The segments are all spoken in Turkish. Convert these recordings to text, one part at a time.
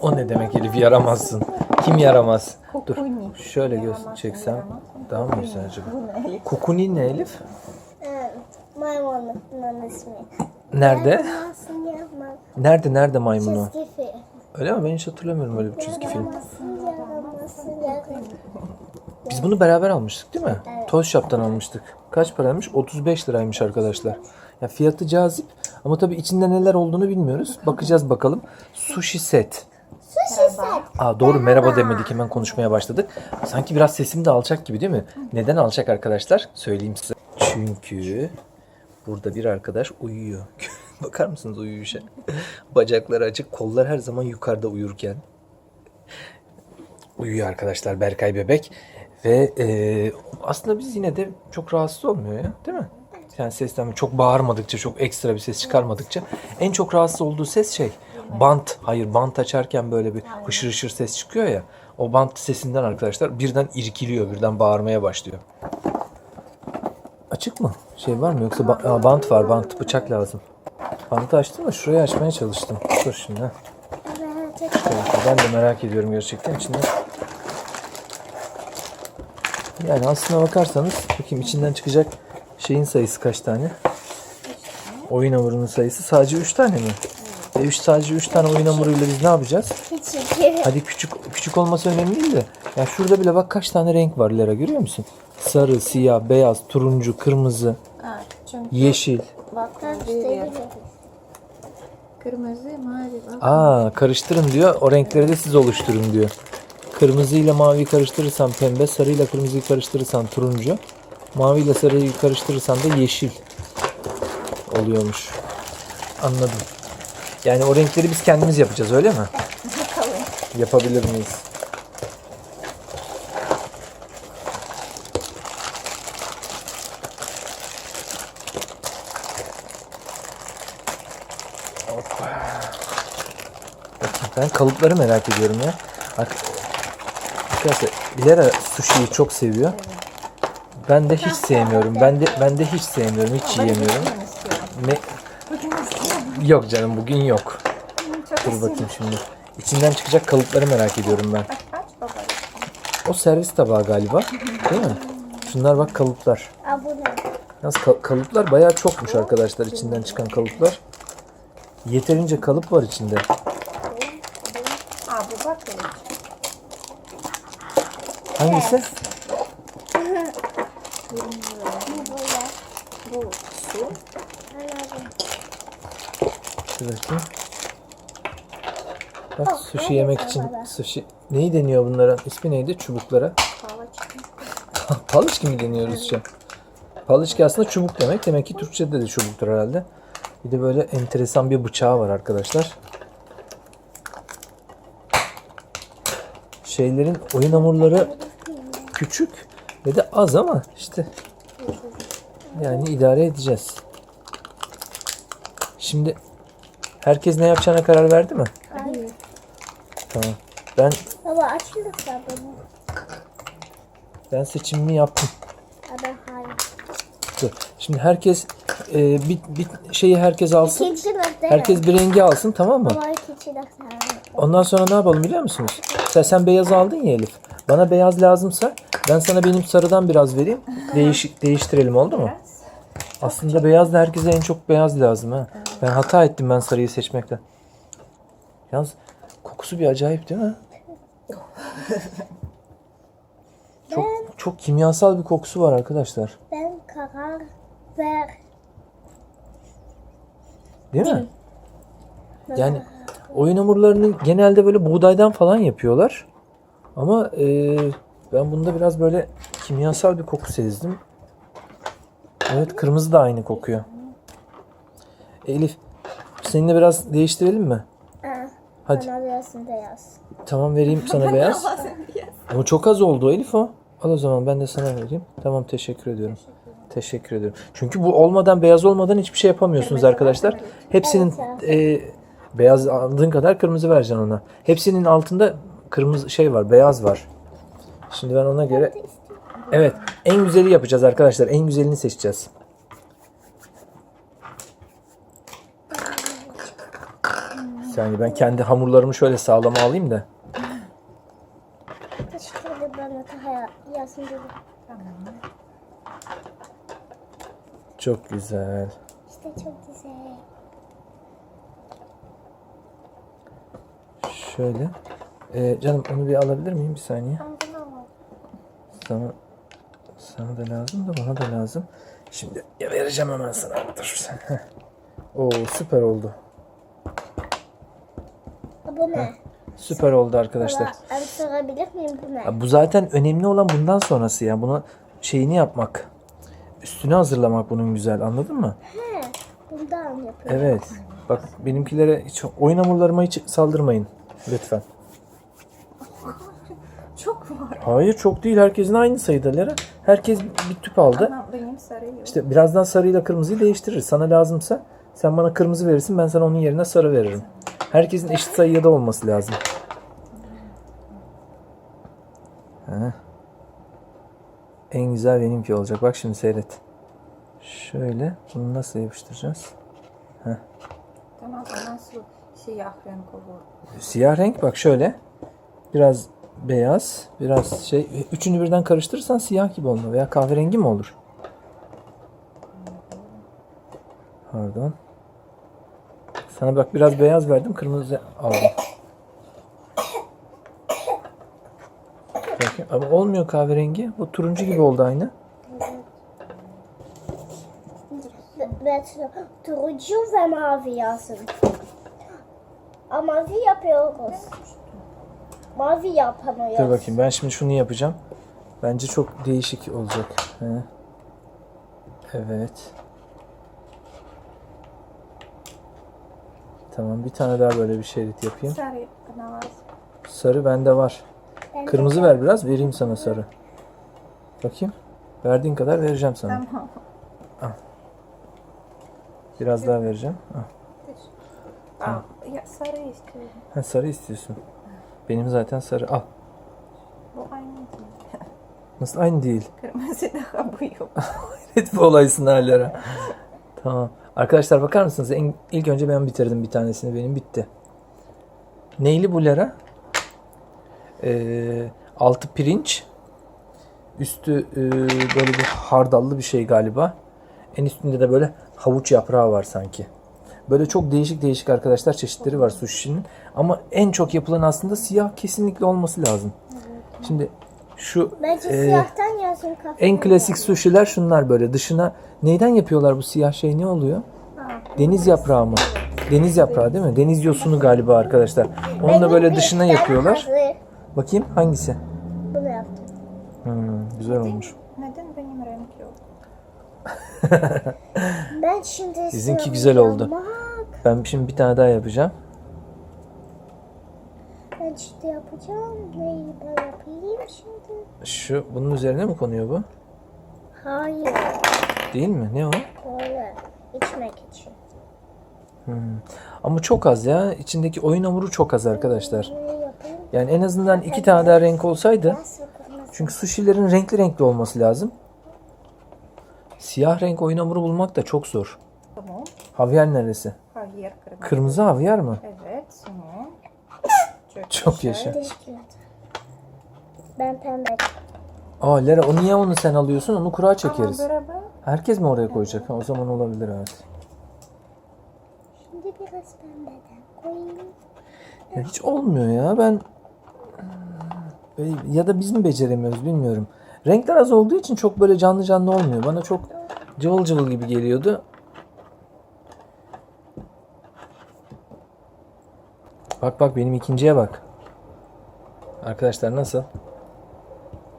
O ne demek Elif yaramazsın. Kim yaramaz? Dur Kukuni. şöyle göz çeksem daha mı güzel acaba? Kukuni ne Elif? Ee, Maymunun ismi. Nerede? Nerede nerede maymunu? Çizgi film. Öyle mi? Ben hiç hatırlamıyorum öyle bir çizgi film. Biz bunu beraber almıştık değil mi? Evet. Toz Shop'tan almıştık. Kaç paraymış? 35 liraymış arkadaşlar. Ya fiyatı cazip ama tabii içinde neler olduğunu bilmiyoruz. Bakacağız bakalım. Sushi set. Sushi set. Aa doğru merhaba demedik hemen konuşmaya başladık. Sanki biraz sesim de alçak gibi değil mi? Neden alçak arkadaşlar? Söyleyeyim size. Çünkü burada bir arkadaş uyuyor. Bakar mısınız uyuyuşa? Bacakları açık, kollar her zaman yukarıda uyurken. Uyuyor arkadaşlar Berkay bebek. Ve e, aslında biz yine de çok rahatsız olmuyor ya değil mi? Yani sesten çok bağırmadıkça, çok ekstra bir ses çıkarmadıkça en çok rahatsız olduğu ses şey bant. Hayır bant açarken böyle bir hışır hışır ses çıkıyor ya. O bant sesinden arkadaşlar birden irkiliyor, birden bağırmaya başlıyor. Açık mı? Şey var mı yoksa ba- Aa, bant var, bant bıçak lazım. Bantı açtım da şurayı açmaya çalıştım. Dur şimdi. Evet, Ben de merak ediyorum gerçekten içinde. Yani aslına bakarsanız bakayım içinden çıkacak şeyin sayısı kaç tane? Oyun hamurunun sayısı sadece 3 tane mi? E üç, sadece 3 tane oyun hamuruyla biz ne yapacağız? Küçük. Hadi küçük küçük olması önemli değil de. Ya şurada bile bak kaç tane renk var Lera görüyor musun? Sarı, siyah, beyaz, turuncu, kırmızı, Ha, çünkü yeşil. bak veriyor. Kırmızı, mavi. Bak. Aa karıştırın diyor. O renkleri de siz oluşturun diyor. Kırmızı ile mavi karıştırırsan pembe, sarı ile kırmızıyı karıştırırsan turuncu, mavi ile sarıyı karıştırırsan da yeşil oluyormuş. Anladım. Yani o renkleri biz kendimiz yapacağız öyle mi? Bakalım. Yapabilir miyiz? Ben kalıpları merak ediyorum ya. Bak, arkadaşlar Lera sushi'yi çok seviyor. Ben de hiç sevmiyorum. Ben de ben de hiç sevmiyorum. Hiç yiyemiyorum. Ne? Yok canım bugün yok. Dur bakayım şimdi. İçinden çıkacak kalıpları merak ediyorum ben. O servis tabağı galiba. Değil mi? Şunlar bak kalıplar. Yalnız ka- kalıplar bayağı çokmuş arkadaşlar içinden çıkan kalıplar. Yeterince kalıp var içinde. Hangisi? Bu böyle. Bu su. Bakayım. Bak sushi yemek için sushi. Neyi deniyor bunlara? İsmi neydi? Çubuklara. Paliçki mi deniyoruz şu an? Paliçki aslında çubuk demek. Demek ki Türkçe'de de çubuktur herhalde. Bir de böyle enteresan bir bıçağı var arkadaşlar. Şeylerin oyun hamurları küçük ve de az ama işte yani idare edeceğiz. Şimdi herkes ne yapacağına karar verdi mi? Hayır. Tamam. Ben Baba açılırsa bunu. ben seçimimi yaptım. Ben hayır. Dur. Şimdi herkes e, bir, bir şeyi herkes alsın. İkinci nokta. Herkes bir rengi alsın tamam mı? Baba ikinci nokta. Ondan sonra ne yapalım biliyor musunuz? Sen, sen beyaz aldın ya Elif. Bana beyaz lazımsa ben sana benim sarıdan biraz vereyim. Değişik değiştirelim oldu mu? Biraz. Aslında beyaz da herkese en çok beyaz lazım ha. Ben hata ettim ben sarıyı seçmekte. Yalnız kokusu bir acayip değil mi? Çok çok kimyasal bir kokusu var arkadaşlar. Ben karar ver. Değil mi? Yani oyun hamurlarını genelde böyle buğdaydan falan yapıyorlar. Ama e, ben bunda biraz böyle kimyasal bir koku sezdim. Evet kırmızı da aynı kokuyor. Elif seninle biraz değiştirelim mi? Aa, Hadi bana birazını da yaz. tamam vereyim sana beyaz. Ama çok az oldu Elif o. Al o zaman ben de sana vereyim. Tamam teşekkür ediyorum. Teşekkür ediyorum. Çünkü bu olmadan beyaz olmadan hiçbir şey yapamıyorsunuz arkadaşlar. Hepsinin e, beyaz aldığın kadar kırmızı vereceksin ona. Hepsinin altında kırmızı şey var, beyaz var. Şimdi ben ona göre Evet, en güzeli yapacağız arkadaşlar. En güzelini seçeceğiz. saniye ben kendi hamurlarımı şöyle sağlama alayım da. Çok güzel. İşte çok güzel. Şöyle. Ee, canım onu bir alabilir miyim bir saniye? Alalım. Sana sana da lazım da bana da lazım. Şimdi ya vereceğim hemen sana. Dur sen. Oo süper oldu. Bu ne? Süper oldu arkadaşlar. Abi sorabilir miyim bu ne? Ya bu zaten önemli olan bundan sonrası ya. Bunu şeyini yapmak. Üstünü hazırlamak bunun güzel. Anladın mı? He, bundan yapıyorum. Evet. Bak benimkilere hiç oyun hamurlarıma hiç saldırmayın. Lütfen. Var. Hayır çok değil. Herkesin aynı sayıda Lera. Herkes bir tüp aldı. Ama benim sarı yok. İşte birazdan sarıyla kırmızıyı değiştiririz. Sana lazımsa sen bana kırmızı verirsin. Ben sana onun yerine sarı veririm. Herkesin eşit sayıda olması lazım. Heh. En güzel benimki olacak. Bak şimdi seyret. Şöyle. Bunu nasıl yapıştıracağız? Tamam o nasıl siyah renk olur? Siyah renk bak şöyle. Biraz beyaz, biraz şey. Üçünü birden karıştırırsan siyah gibi olmuyor. Veya kahverengi mi olur? Pardon. Sana bak biraz beyaz verdim, kırmızı aldım. Bakın, ama olmuyor kahverengi. Bu turuncu gibi oldu aynı. Ve turuncu ve mavi yazın. Ama mavi yapıyoruz. Mavi yapamıyoruz. Dur bakayım ben şimdi şunu yapacağım. Bence çok değişik olacak. He. Evet. Tamam bir tane daha böyle bir şerit yapayım. Sarı bana var. Sarı bende var. Ben de- Kırmızı ver biraz vereyim sana sarı. Bakayım. Verdiğin kadar vereceğim sana. Tamam. Biraz daha vereceğim. Ah. Aa, ya sarı istiyorum. Ha, sarı istiyorsun. Benim zaten sarı. Al. Bu aynı değil. Nasıl aynı değil. Kırmızı daha bu yok. Evet bu olaysın hala. tamam. Arkadaşlar bakar mısınız? En, ilk önce ben bitirdim bir tanesini. Benim bitti. Neyli bu Lara? Ee, altı pirinç. Üstü e, böyle bir hardallı bir şey galiba. En üstünde de böyle havuç yaprağı var sanki. Böyle çok değişik değişik arkadaşlar çeşitleri var sushi'nin. Ama en çok yapılan aslında siyah kesinlikle olması lazım. Şimdi şu Bence e, siyahtan yazın kafamı. en klasik sushi'ler şunlar böyle. Dışına neyden yapıyorlar bu siyah şey ne oluyor? Deniz yaprağı mı? Deniz yaprağı değil mi? Deniz yosunu galiba arkadaşlar. Onu da böyle dışına yapıyorlar. Bakayım hangisi? Bunu yaptım. Hmm, güzel olmuş. Neden benim renk yok? Ben şimdi Sizinki güzel oldu. yapmak. Ben şimdi bir tane daha yapacağım. Ben işte yapacağım. Neyi ben yapayım şimdi? Şu bunun üzerine mi konuyor bu? Hayır. Değil mi? Ne o? Böyle içmek için. Ama çok az ya. İçindeki oyun hamuru çok az arkadaşlar. Yani en azından iki tane daha renk olsaydı. Çünkü sushi'lerin renkli renkli olması lazım. Siyah renk oyun hamuru bulmak da çok zor. Tamam. Havyar neresi? Hayır kırmızı. Kırmızı havyar mı? Evet. Senin. Çok yaşa. Teşekkür ederim. Ben pembe. Aa Lera o niye onu sen alıyorsun? Onu kura çekeriz. Ama beraber Herkes mi oraya koyacak? Ha, o zaman olabilir evet. Şimdi biraz pembeden koyayım. Ya hiç olmuyor ya. Ben ya da biz mi beceremiyoruz bilmiyorum. Renkler az olduğu için çok böyle canlı canlı olmuyor. Bana çok cıvıl cıvıl gibi geliyordu. Bak bak benim ikinciye bak. Arkadaşlar nasıl?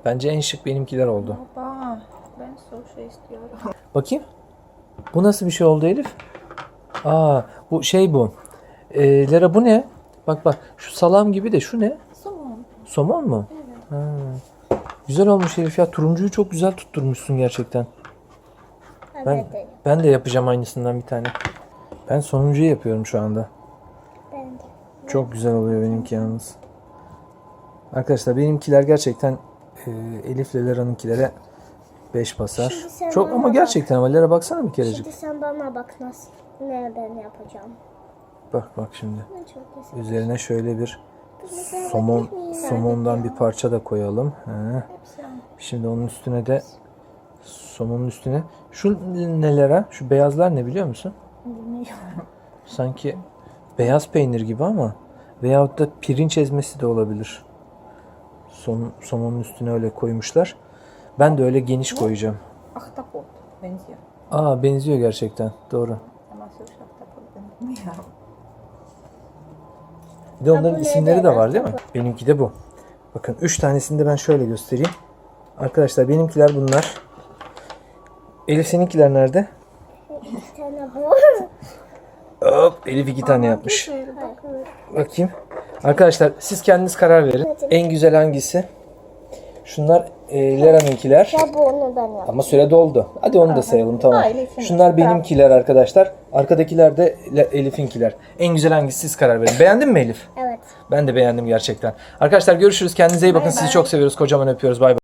Bence en şık benimkiler oldu. Baba ben sushi istiyorum. Bakayım. Bu nasıl bir şey oldu Elif? Aa bu şey bu. Ee, Lera bu ne? Bak bak şu salam gibi de şu ne? Somon. Somon mu? Ha. Güzel olmuş Elif ya. Turuncuyu çok güzel tutturmuşsun gerçekten. Ben, Ben, de. ben de yapacağım aynısından bir tane. Ben sonuncuyu yapıyorum şu anda. Ben de. Çok güzel oluyor benimki yalnız. Arkadaşlar benimkiler gerçekten e, Elif ile Lera'nınkilere 5 basar. Şimdi sen Çok bana ama bak. gerçekten ama Lera baksana bir kerecik. Şimdi sen bana bak nasıl ne ben yapacağım. Bak bak şimdi. Çok güzel. Üzerine şöyle bir somon somondan bir parça da koyalım. He. Şimdi onun üstüne de somonun üstüne şu neler ha? Şu beyazlar ne biliyor musun? Bilmiyorum. Sanki beyaz peynir gibi ama veyahut da pirinç ezmesi de olabilir. Son, somonun üstüne öyle koymuşlar. Ben de öyle geniş koyacağım. Ahtapot. Benziyor. Aa benziyor gerçekten. Doğru. Ama söz ahtapot ben bilmiyorum. Bir de onların isimleri de var değil mi? Benimki de bu. Bakın 3 tanesini de ben şöyle göstereyim. Arkadaşlar benimkiler bunlar. Elif seninkiler nerede? Bir tane bu. Hop Elif iki tane yapmış. Bak. Bakayım. Arkadaşlar siz kendiniz karar verin. En güzel hangisi? Şunlar e, Lera'nınkiler. Ya bu onu ben yaptım. Ama süre doldu. Hadi onu da sayalım tamam. Ha, Elif'in. Şunlar benimkiler arkadaşlar. Arkadakiler de Le- Elif'inkiler. En güzel hangisi siz karar verin. Beğendin mi Elif? Evet. Ben de beğendim gerçekten. Arkadaşlar görüşürüz. Kendinize iyi bakın. Sizi çok seviyoruz. Kocaman öpüyoruz. Bay bay.